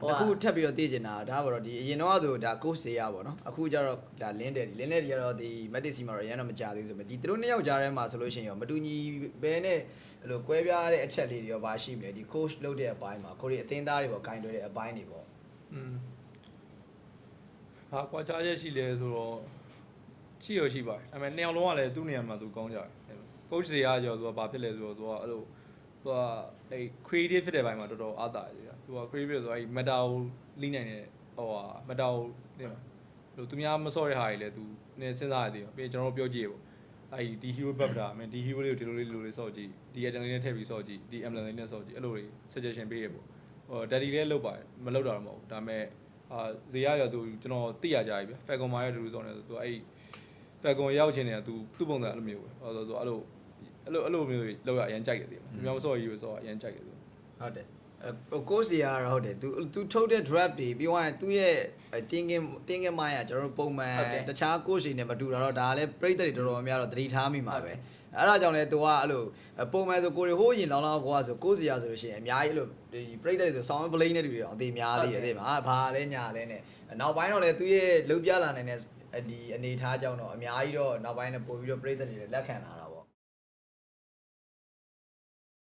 ဟိုဟိုကအခုထပ်ပြီးတော့သိကျင်တာဒါကတော့ဒီအရင်တော့ဆိုဒါ coach တွေရပါတော့အခုကျတော့ဒါလင်းတယ်လင်းတယ်တွေကတော့ဒီ matic စီမှာတော့ရန်တော့မကြသေးဘူးဆိုပေမဲ့ဒီသူတို့နှစ်ယောက်ကြားထဲမှာဆိုလို့ရှိရင်ရောမတူညီဘဲနဲ့အဲ့လိုကွဲပြားတဲ့အချက်လေးတွေရောဘာရှိမလဲဒီ coach လုပ်တဲ့အပိုင်းမှာကိုရီအသင်းသားတွေပေါ့ဂိုင်းတွေတဲ့အပိုင်းတွေပေါ့อืมဟာကွာခြားချက်ရှိလဲဆိုတော့ရှိရရှိပါတယ်ဒါပေမဲ့နှစ်ယောက်လုံးကလည်းသူ့နေရာမှာသူကောင်းကြတယ် coach တွေကကြောသူကဘာဖြစ်လဲဆိုတော့သူကအဲ့လို သူကအဲ့ creative ဖြစ်တဲ့ဘက်မှာတော်တော်အားတာတယ်သူက creative ဆိုတော့အဲ့ meta ကိုလိမ့်နိုင်တဲ့ဟိုဟာ meta ကိုသိမှာလို့သူများမစော့တဲ့ဟာတွေလည်းသူနည်းစဉ်းစားရသေးတယ်ပြီးရင်ကျွန်တော်တို့ပြောကြည့်ရပေါ့အဲ့ဒီ hero buff တာအမင်းဒီ hero လေးကိုဒီလိုလေးလိုလေးစော့ကြည့်ဒီ item လေးနဲ့ထည့်ပြီးစော့ကြည့်ဒီ emblem လေးနဲ့စော့ကြည့်အဲ့လိုတွေ suggestion ပေးရပေါ့ဟို daddy လည်းလုပ်ပါတယ်မလုပ်တာတော့မဟုတ်ဘူးဒါပေမဲ့အာဇေယျရောသူကျွန်တော်သိရကြပြီဗျ Falcon မှာရတူတူစော့နေဆိုသူအဲ့ Falcon ရောက်ချင်နေတာသူသူ့ပုံစံအဲ့လိုမျိုးပဲဟောဆိုသူအဲ့လို အဲ့လိုအဲ့လိုမျိုးတွေလောက်ရအရင်ကြိုက်တယ်ဒီမှာ။မြောင်စော်ကြီးကိုစော်အရင်ကြိုက်တယ်သူဟုတ်တယ်အဲ coach တွေကတော့ဟုတ်တယ်သူသူထုတ်တဲ့ draft တွေပြီးသွားရင်သူ့ရဲ့ thinking thinking mind ကကျွန်တော်တို့ပုံမှန်ဟုတ်တယ်တခြား coach တွေနဲ့မတူတာတော့ဒါလည်းပြိတ္တတွေတော်တော်များများတော့သတိထားမိမှာပဲအဲ့ဒါကြောင့်လဲသူကအဲ့လိုပုံမှန်ဆိုကိုရီဟိုးရင်လောင်းလောင်းကွာဆိုကိုစီရဆိုလို့ရှိရင်အများကြီးအဲ့လိုဒီပြိတ္တတွေဆို sound play နဲ့တူတွေတော့အသေးများသေးတယ်တဲ့မှာဘာလဲညာလဲနဲ့နောက်ပိုင်းတော့လဲသူရဲ့လုံပြလာနိုင်တဲ့ဒီအနေထားကြောင့်တော့အများကြီးတော့နောက်ပိုင်းနဲ့ပို့ပြီးတော့ပြိတ္တတွေလက်ခံလာတာ